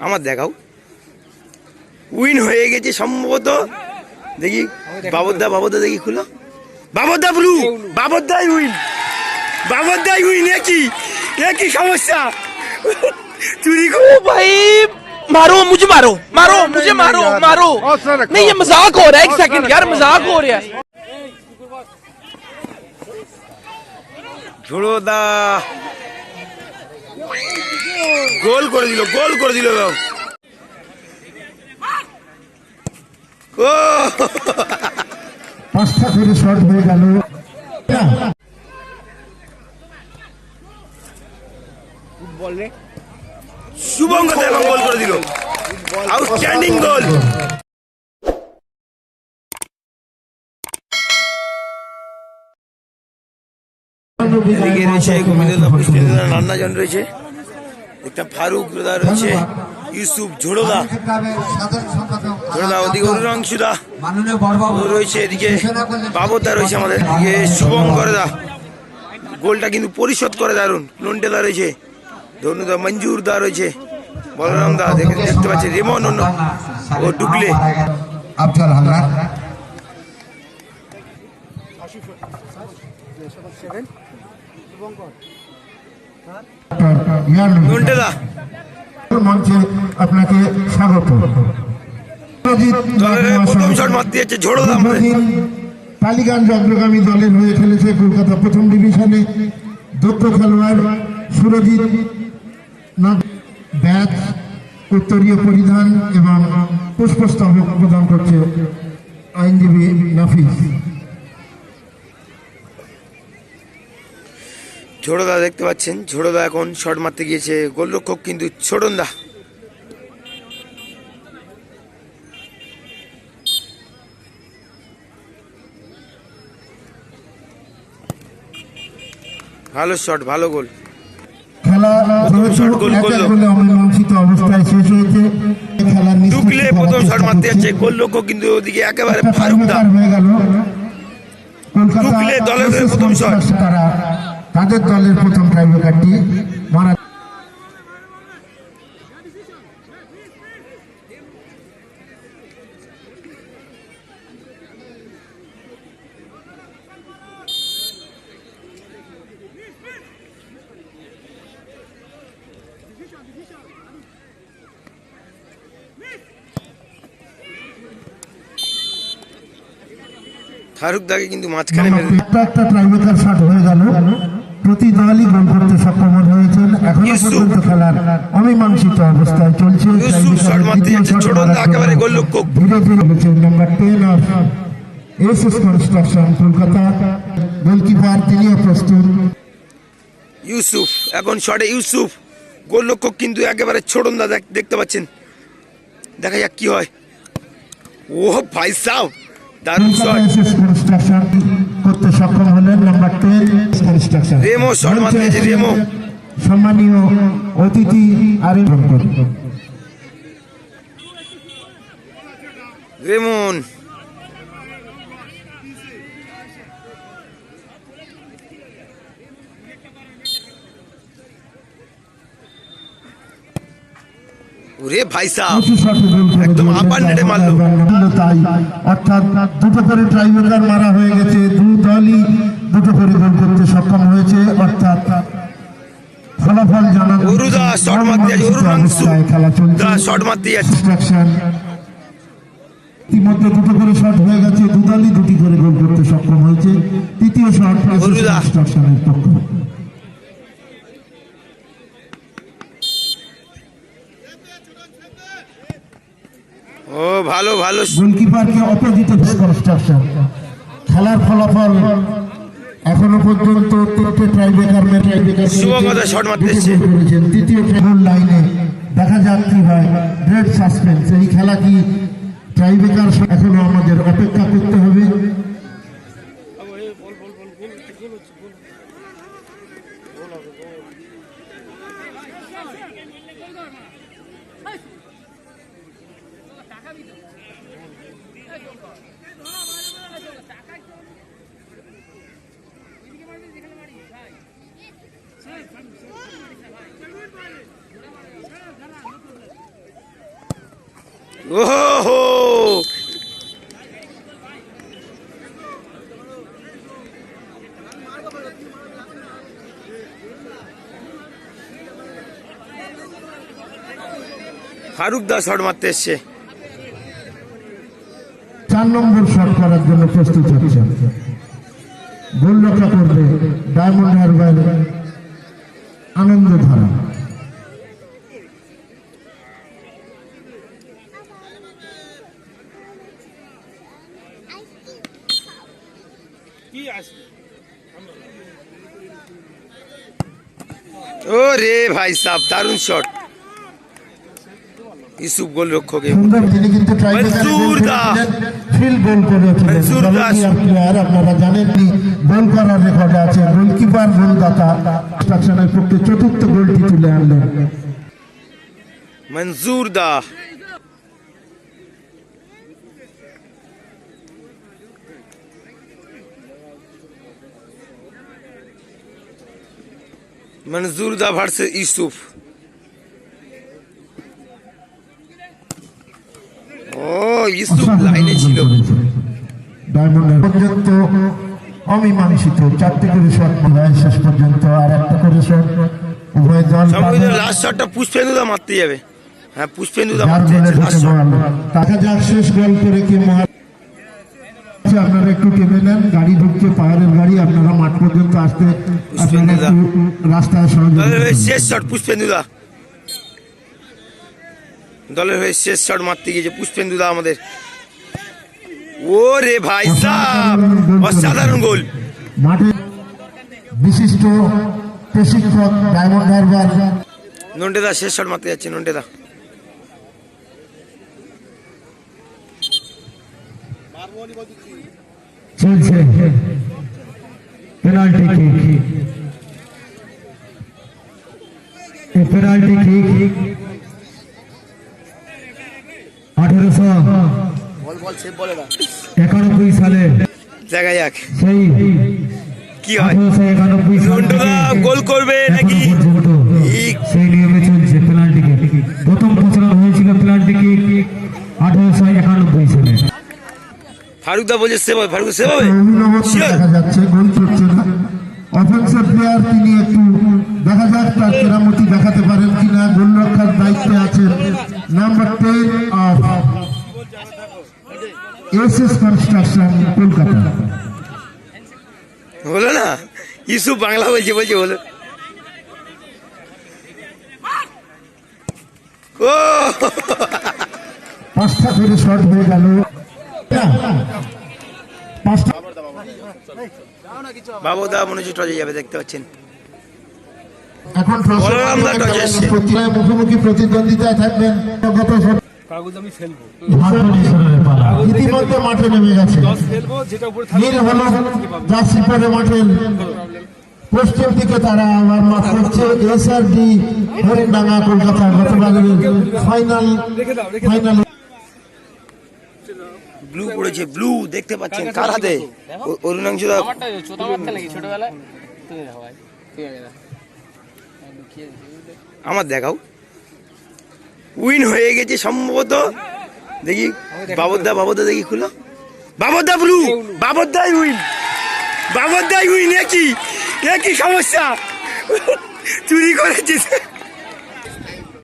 আমার দেখাও উইন হয়ে গেছে সম্ভবত দেখি বাবরদা বাবরদা দেখি খুলো বাবরদা ব্লু বাবরদাই উইন বাবরদাই উইন একই একই সমস্যা চুরি ओ भाई मारो मुझे मारो मारो मुझे मारो मारो नहीं ये मजाक हो रहा है एक सेकंड यार मजाक हो रहा है ঝোড়োদা গোল করে দিল গোল করে দিল পাঁচটা করে শট হয়ে গেল। শুভঙ্গ দেব গোল করে দিল। আউটস্ট্যান্ডিং গোল এদিকে রয়েছে একটা ফারুক দাদা রয়েছে ইউসুফ ঝোড়োদা ঝোড়োদা ওদিকে রয়েছে এদিকে। বাবরদা রয়েছে আমাদের এদিকে গোলটা কিন্তু পরিশোধ করে দারুণ লন্টেদা রয়েছে। ধনুদা মঞ্জুর দা রয়েছে বলরাম দা দেখে দেখতে পাচ্ছি রেমন ও ডুকলে। আফজাল হালদার মঞ্চে আপনাকে স্বাগত। প্রথম শট মারতে যাচ্ছে ঝোড়োদা আমাদের টালিগঞ্জ অগ্রগামী দলের হয়ে খেলেছে কলকাতা প্রথম ডিভিশনে। দক্ষ খেলোয়াড় সুরজিৎ ব্যাট উত্তরীয় পরিধান এবং পুষ্পস্তবক প্রদান করছে আইনজীবী নাফিস। ঝোড়োদা দেখতে পাচ্ছেন ঝোড়োদা এখন শট মারতে গিয়েছে গোলরক্ষক কিন্তু ছোটনদা ভালো শট ভালো গোল গোল। গোলে প্রথম শট মারতে। যাচ্ছে গোলরক্ষক কিন্তু ওদিকে একেবারে ফারুকদা গেল দলের প্রথম শট। তাদের দলের প্রথম টাইব্রেকারটি মারা ফারুকদাকে কিন্তু মাঝখানে একটা একটা ট্রাইবেকার শট হয়ে গেল। প্রতি দলই গোল করতে সক্ষম হয়েছেন। এখনও পর্যন্ত খেলার অমীমাংসিত অবস্থায় চলছে। ছোটন দা। ধীরে ধীরে number ten of S S construction Kolkata. Goalkeeper তিনিও প্রস্তুত। ইউসুফ এখন শটে ইউসুফ। গোলরক্ষক কিন্তু একেবারে ছোটনদা দেখ- দেখতে পাচ্ছেন। দেখা যাক কি হয়। ও ভাই সাহ দারুণ শট এস এস কনস্ট্রাকশন করতে সক্ষম হলেন number ten construction Remo Remo. সম্মানীয় অতিথি আর রেমন ওরে ভাই একদম আপার নেটে মারলো। তাই অর্থাৎ দুটো করে ট্রাইবেকার মারা হয়ে গেছে দু দলই দুটো করে গোল করতে সক্ষম হয়েছে অর্থাৎ ফলাফল জানা ইতিমধ্যে দুটো করে শট হয়ে গেছে দু দলই দুটি করে গোল করতে সক্ষম হয়েছে। তৃতীয় শট অরুদা। ডিস্ট্রাকশনের পক্ষ। ও ভালো ভালো। গোলকিপারকে অপোজিটে কনস্ট্রাকশন খেলার ফলাফল এখনও পর্যন্ত তৃতীয় ট্রাইবেকার মে ট্রাইবেকার শুভকথা তৃতীয় ট্রাইবেকার লাইনে দেখা যাক কি হয়। গ্রেট সাসপেন্স এই খেলা কি ট্রাইবেকার এখনও আমাদের অপেক্ষা করতে হবে? টাকা ওহো! ফারুক দা শট মারতে এসছে। চার নম্বর শট করার জন্য প্রস্তুত হচ্ছে। গোল রক্ষা করবে ডায়মন্ড আনন্দ ধারা। ও রে ভাই সাহ দারুণ শট ইসুফ গোল রক্ষক সুন্দর তিনি কিন্তু মনসুর দা। ফিল গোল করেছিলেন মনসুর দা। জনপ্রিয় প্লেয়ার আপনারা জানেন নি গোল করার রেকর্ড আছে গোলকিপার গোলদাতা স্ট্রাকচারের পক্ষে চতুর্থ গোলটি তুলে আনলেন মনজুর দা মনজুর দা ভার্সেস ইউসুফ। ও ইউসুফ লাইনে ছিল। ডায়মন্ডের পর্যন্ত অমীমাংসিত চারটে করে শট হয় শেষ পর্যন্ত আর একটা করে শট উভয় দল লাস্ট শটটা পুষ্পেন্দুদা মারতে যাবে। হ্যাঁ পুষ্পেন্দুদা মারতে যাচ্ছে লাস্ট শট গোল দেখা যাক শেষ গোল করে কি মহা আচ্ছা, আপনারা একটু টেনে নেন গাড়ি ঢুকছে পাহাড়ের গাড়ি আপনারা মাঠ পর্যন্ত আসতে আপনারা একটু রাস্তায় সহযোগিতা শেষ শট পুষ্পেন্দুদা। দলের হয়ে শেষ শট মারতে গিয়েছে পুষ্পেন্দুদা আমাদের। ও রে ভাই অসাধারণ গোল। মাঠে বিশিষ্ট প্রশিক্ষক ডায়মন্ড হারবার। নন্টেদা শেষ শট মারতে যাচ্ছে নন্টেদা চলছে পেনাল্টি কিক। এই পেনাল্টি কিক আঠেরোশো একানব্বই সালে দেখা যাক। সেই কি হয়? একানব্বই গোল করবে নাকি পর্যন্ত এই- সেই নিয়মে চলছে পেনাল্টি কিক প্রথম প্রচলন হয়েছিল পেনাল্টি কিক আঠেরোশো একানব্বই সালে ফারুকদা বলছে সেভ হবে ফারুক সেভ হবে দেখা যাচ্ছে গোল করছে না। অফেন্সিভ প্লেয়ার তিনি একটু দেখা যাক তার কেরামতি দেখাতে পারেন কিনা। দায়িত্বে আছেন number ten of S S construction Kolkata. হলো না? ইউসুফ বাংলা বলছে বলছে হলো ও! পাঁচটা করে শর্ট হয়ে গেল। বাবুদা মনে হচ্ছে টজে যাবে দেখতে পাচ্ছেন। এখন বলরাম দা টস এসছে। প্রতিরায় মুখোমুখি প্রতিদ্বন্দ্বিতায় থাকবেন কাগজ আমি ফেলব। ইতিমধ্যে মাঠে নেমে গেছে। যেটা উপরে নীল হলো জার্সি পরে মাঠের পশ্চিম দিকে তারা আবার মাঠ করছে। S R D Harindanga Kolkata গতকালের ফাইনাল ফাইনাল ব্লু পড়েছে ব্লু দেখতে পাচ্ছেন কার হাতে? অ- অরুণাংশুদা আমারটা ছোট বাচ্চা নাকি ছোটবেলায় তুমি দেখো ভাই ঠিক আছে দেখো। আমি লুকিয়ে দিচ্ছি, আমার দেখাও। উইন হয়ে গেছে সম্ভবত। দেখি বাবরদা বাবরদা দেখি খুলো। বাবরদা ব্লু বাবরদাই উইন বাবরদাই উইন একই একই সমস্যা। চুরি করেছিস।